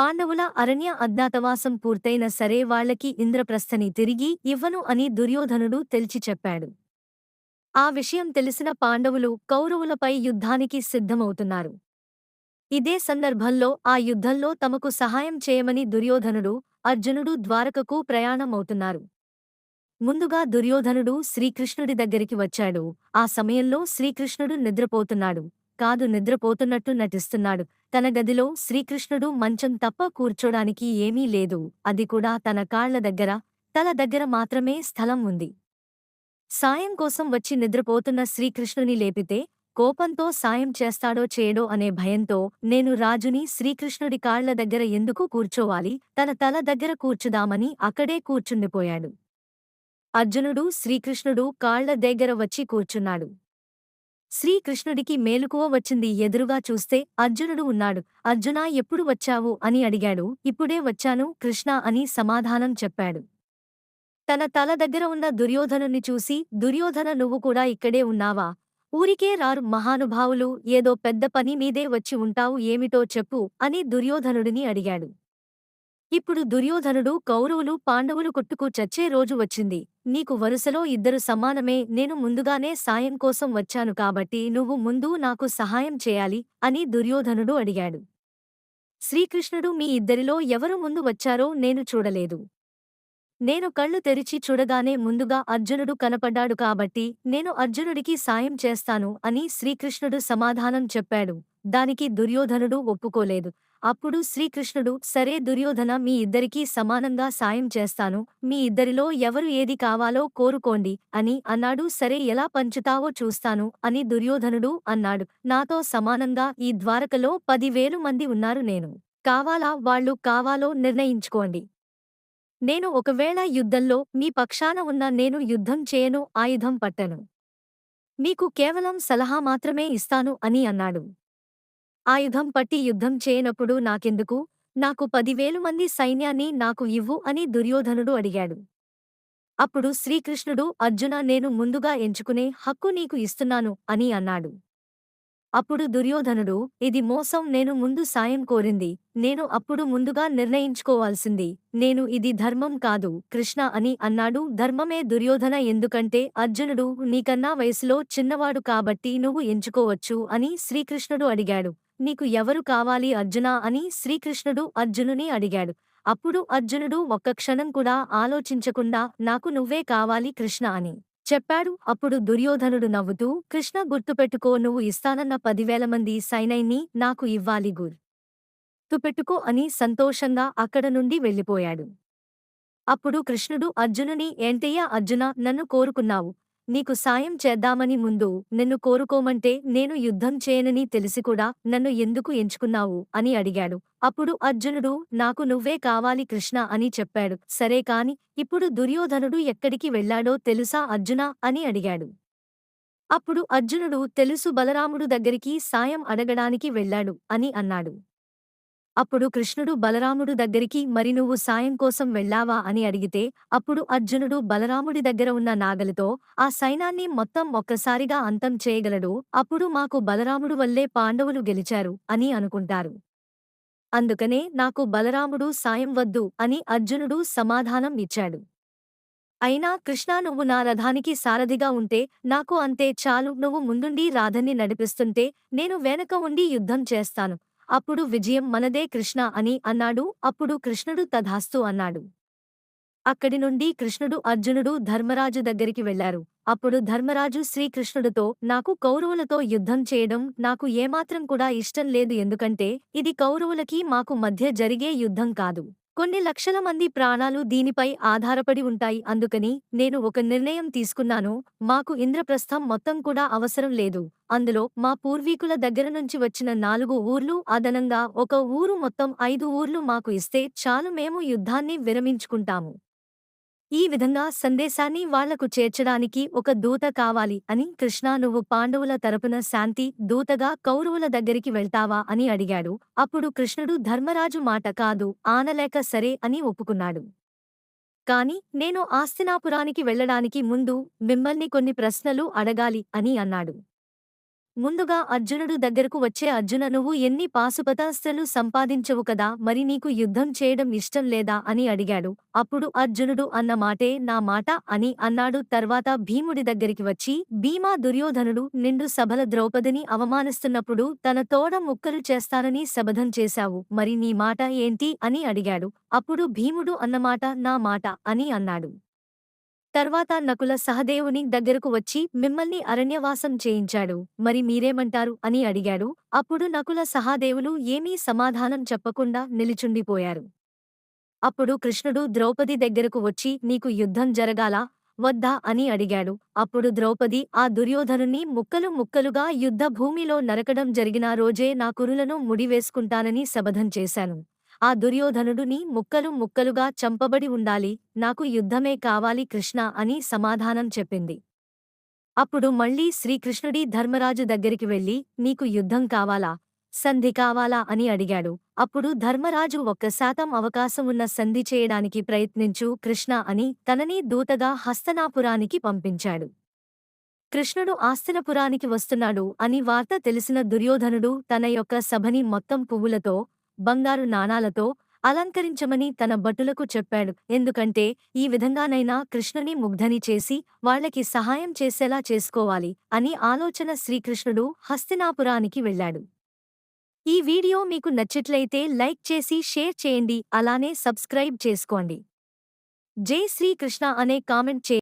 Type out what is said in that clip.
పాండవుల అరణ్య అజ్ఞాతవాసం పూర్తయిన సరే వాళ్ళకి ఇంద్రప్రస్థని తిరిగి ఇవ్వను అని దుర్యోధనుడు తెల్చి చెప్పాడు. ఆ విషయం తెలిసిన పాండవులు కౌరవులపై యుద్ధానికి సిద్ధమవుతున్నారు. ఇదే సందర్భంలో ఆ యుద్ధంలో తమకు సహాయం చేయమని దుర్యోధనుడు అర్జునుడు ద్వారకకు ప్రయాణమవుతున్నారు. ముందుగా దుర్యోధనుడు శ్రీకృష్ణుడి దగ్గరికి వచ్చాడు. ఆ సమయంలో శ్రీకృష్ణుడు నిద్రపోతున్నాడు. కాదు నిద్రపోతున్నట్టు నటిస్తున్నాడు. తన గదిలో శ్రీకృష్ణుడు మంచం తప్ప కూర్చోడానికి ఏమీ లేదు. అది కూడా తన కాళ్ళ దగ్గర తల దగ్గర మాత్రమే స్థలం ఉంది. సాయం కోసం వచ్చి నిద్రపోతున్న శ్రీకృష్ణుని లేపితే కోపంతో సాయం చేస్తాడో చేయడో అనే భయంతో నేను రాజుని శ్రీకృష్ణుడి కాళ్ళ దగ్గర ఎందుకు కూర్చోవాలి? తన తల దగ్గర కూర్చుదామని అక్కడే కూర్చుండిపోయాడు. అర్జునుడు శ్రీకృష్ణుడు కాళ్ళ దగ్గర వచ్చి కూర్చున్నాడు. శ్రీకృష్ణుడికి మేలుకువ వచ్చింది ఎదురుగా చూస్తే అర్జునుడు ఉన్నాడు. అర్జునా ఎప్పుడు వచ్చావు? అని అడిగాడు. ఇప్పుడే వచ్చాను కృష్ణ అని సమాధానం చెప్పాడు. తన తల దగ్గర ఉన్న దుర్యోధనుని చూసి దుర్యోధన నువ్వు కూడా ఇక్కడే ఉన్నావా? ఊరికే రారు మహానుభావులు ఏదో పెద్ద పని మీదే వచ్చి ఉంటావు ఏమిటో చెప్పు అని దుర్యోధనుడిని అడిగాడు. ఇప్పుడు దుర్యోధనుడు కౌరవులు పాండవులు కొట్టుకు చచ్చే రోజు వచ్చింది. నీకు వరుసలో ఇద్దరు సమానమే నేను ముందుగానే సాయం కోసం వచ్చాను కాబట్టి నువ్వు ముందు నాకు సహాయం చేయాలి అని దుర్యోధనుడు అడిగాడు. శ్రీకృష్ణుడు మీ ఇద్దరిలో ఎవరు ముందు వచ్చారో నేను చూడలేదు. నేను కళ్ళు తెరిచి చూడగానే ముందుగా అర్జునుడు కనపడ్డాడు కాబట్టి నేను అర్జునుడికి సాయం చేస్తాను అని శ్రీకృష్ణుడు సమాధానం చెప్పాడు. దానికి దుర్యోధనుడు ఒప్పుకోలేదు. అప్పుడు శ్రీకృష్ణుడు సరే దుర్యోధన మీ ఇద్దరికీ సమానంగా సాయం చేస్తాను మీ ఇద్దరిలో ఎవరు ఏది కావాలో కోరుకోండి అని అన్నాడు. సరే ఎలా పంచుతావో చూస్తాను అని దుర్యోధనుడు అన్నాడు. నాతో సమానంగా ఈ ద్వారకలో పదివేలు మంది ఉన్నారు నేను. కావాలా? వాళ్ళు కావాలో నిర్ణయించుకోండి. నేను ఒకవేళ యుద్ధంలో మీ పక్షాన ఉన్న నేను యుద్ధం చేయను ఆయుధం పట్టను. మీకు కేవలం సలహా మాత్రమే ఇస్తాను అని అన్నాడు. ఆయుధం పట్టి యుద్ధం చేయనప్పుడు నాకెందుకు? నాకు పదివేలు మంది సైన్యాన్ని నాకు ఇవ్వు అని దుర్యోధనుడు అడిగాడు. అప్పుడు శ్రీకృష్ణుడు అర్జున నేను ముందుగా ఎంచుకునే హక్కు నీకు ఇస్తున్నాను అని అన్నాడు. అప్పుడు దుర్యోధనుడు ఇది మోసం నేను ముందు సాయం కోరింది. నేను అప్పుడు ముందుగా నిర్ణయించుకోవాల్సింది. నేను ఇది ధర్మం కాదు కృష్ణ అని అన్నాడు. ధర్మమే దుర్యోధన ఎందుకంటే అర్జునుడు నీకన్నా వయసులో చిన్నవాడు కాబట్టి నువ్వు ఎంచుకోవచ్చు అని శ్రీకృష్ణుడు అడిగాడు. నీకు ఎవరు కావాలి అర్జునా అని శ్రీకృష్ణుడు అర్జునుని అడిగాడు. అప్పుడు అర్జునుడు ఒక్క క్షణం కూడా ఆలోచించకుండా నాకు నువ్వే కావాలి కృష్ణ అని చెప్పాడు. అప్పుడు దుర్యోధనుడు నవ్వుతూ కృష్ణ గుర్తుపెట్టుకో నువ్వు ఇస్తానన్న పదివేల మంది సైనైని నాకు ఇవ్వాలి గుర్. తుపెట్టుకో అని సంతోషంగా అక్కడ నుండి వెళ్ళిపోయాడు. అప్పుడు కృష్ణుడు అర్జునుని ఏంటయ్యా అర్జున నన్ను కోరుకున్నావు. నీకు సాయం చేద్దామని ముందు నిన్ను కోరుకోమంటే నేను యుద్ధం చేయనని తెలిసి కూడా నన్ను ఎందుకు ఎంచుకున్నావు అని అడిగాడు. అప్పుడు అర్జునుడు నాకు నువ్వే కావాలి కృష్ణ అని చెప్పాడు. సరే కాని ఇప్పుడు దుర్యోధనుడు ఎక్కడికి వెళ్ళాడో తెలుసా అర్జున అని అడిగాడు. అప్పుడు అర్జునుడు తెలుసు బలరాముడు దగ్గరికి సాయం అడగడానికి వెళ్ళాడు అని అన్నాడు. అప్పుడు కృష్ణుడు బలరాముడు దగ్గరికి మరి నువ్వు సాయం కోసం వెళ్ళావా? అని అడిగితే అప్పుడు అర్జునుడు బలరాముడి దగ్గర ఉన్న నాగలితో ఆ సైనాన్ని మొత్తం ఒక్కసారిగా అంతం చేయగలడు అప్పుడు మాకు బలరాముడు వల్లే పాండవులు గెలిచారు అని అనుకుంటారు. అందుకనే నాకు బలరాముడు సాయం వద్దు అని అర్జునుడు సమాధానం ఇచ్చాడు. అయినా కృష్ణా నువ్వు నా రథానికి సారథిగా ఉంటే నాకు అంతే చాలు. నువ్వు ముందుండి రాధని నడిపిస్తుంటే నేను వెనక ఉండి యుద్ధం చేస్తాను. అప్పుడు విజయం మనదే కృష్ణ అని అన్నాడు. అప్పుడు కృష్ణుడు తధాస్తు అన్నాడు. అక్కడి నుండి కృష్ణుడు అర్జునుడు ధర్మరాజు దగ్గరికి వెళ్ళారు అప్పుడు ధర్మరాజు శ్రీకృష్ణుడితో నాకు కౌరవులతో యుద్ధం చేయడం నాకు ఏమాత్రం కూడా ఇష్టం లేదు ఎందుకంటే ఇది కౌరవులకి మాకు మధ్య జరిగే యుద్ధం కాదు. కొన్ని లక్షల మంది ప్రాణాలు దీనిపై ఆధారపడి ఉంటాయి. అందుకని నేను ఒక నిర్ణయం తీసుకున్నాను. మాకు ఇంద్రప్రస్థం మొత్తం కూడా అవసరం లేదు. అందులో మా పూర్వీకుల దగ్గర నుంచి వచ్చిన నాలుగు ఊర్లు అదనంగా ఒక ఊరు మొత్తం ఐదు ఊర్లు మాకు ఇస్తే చాలు మేము యుద్ధాన్ని విరమించుకుంటాము. ఈ విధంగా సందేశాన్ని వాళ్ళకు చేర్చడానికి ఒక దూత కావాలి అని కృష్ణ నువ్వు పాండవుల తరపున శాంతి దూతగా కౌరవుల దగ్గరికి వెళ్తావా అని అడిగాడు. అప్పుడు కృష్ణుడు ధర్మరాజు మాట కాదు ఆనలేక సరే అని ఒప్పుకున్నాడు. కాని నేను ఆస్తినాపురానికి వెళ్ళడానికి ముందు మిమ్మల్ని కొన్ని ప్రశ్నలు అడగాలి అని అన్నాడు. ముందుగా అర్జునుడు దగ్గరకు వచ్చే అర్జున నువ్వు ఎన్ని పాశుపతాస్త్రలు సంపాదించవు కదా మరి నీకు యుద్ధం చేయడం ఇష్టం లేదా? అని అడిగాడు. అప్పుడు అర్జునుడు అన్న మాటే నా మాట అని అన్నాడు. తర్వాత భీముడి దగ్గరికి వచ్చి భీమా దుర్యోధనుడు నిండు సభల ద్రౌపదిని అవమానిస్తున్నప్పుడు తన తోడ ముక్కలు చేస్తానని శబధం చేశావు మరి నీ మాట ఏంటి? అని అడిగాడు. అప్పుడు భీముడు అన్నమాట నా మాట అని అన్నాడు. తర్వాత నకుల సహదేవుని దగ్గరకు వచ్చి మిమ్మల్ని అరణ్యవాసం చేయించాడు. మరి మీరేమంటారు? అని అడిగాడు. అప్పుడు నకుల సహాదేవులు ఏమీ సమాధానం చెప్పకుండా నిలిచుండిపోయారు. అప్పుడు కృష్ణుడు ద్రౌపది దగ్గరకు వచ్చి నీకు యుద్ధం జరగాలా? వద్దా అని అడిగాడు. అప్పుడు ద్రౌపది ఆ దుర్యోధనుని ముక్కలు ముక్కలుగా యుద్ధభూమిలో నరకడం జరిగిన రోజే నా కురులను ముడివేసుకుంటానని శబధం చేశాను. ఆ దుర్యోధనుడుని ముక్కలు ముక్కలుగా చంపబడి ఉండాలి నాకు యుద్ధమే కావాలి కృష్ణ అని సమాధానం చెప్పింది. అప్పుడు మళ్ళీ శ్రీకృష్ణుడి ధర్మరాజు దగ్గరికి వెళ్ళి నీకు యుద్ధం కావాలా సంధి కావాలా అని అడిగాడు. అప్పుడు ధర్మరాజు ఒక్క శాతం అవకాశం ఉన్న సంధి చేయడానికి ప్రయత్నించు కృష్ణ అని తనని దూతగా హస్తనాపురానికి పంపించాడు. కృష్ణుడు ఆస్తినపురానికి వస్తున్నాడు అని వార్త తెలిసిన దుర్యోధనుడు తన యొక్క సభని మొత్తం పువ్వులతో బంగారు నాణాలతో అలంకరించమని తన భటులకు చెప్పాడు. ఎందుకంటే ఈ విధంగానైనా కృష్ణుని ముగ్ధని చేసి వాళ్ళకి సహాయం చేసేలా చేసుకోవాలి అని ఆలోచన శ్రీకృష్ణుడు హస్తినాపురానికి వెళ్ళాడు. ఈ వీడియో మీకు నచ్చిట్లయితే లైక్ చేసి షేర్ చేయండి. అలానే సబ్స్క్రైబ్ చేసుకోండి. జై శ్రీకృష్ణ అనే కామెంట్ చే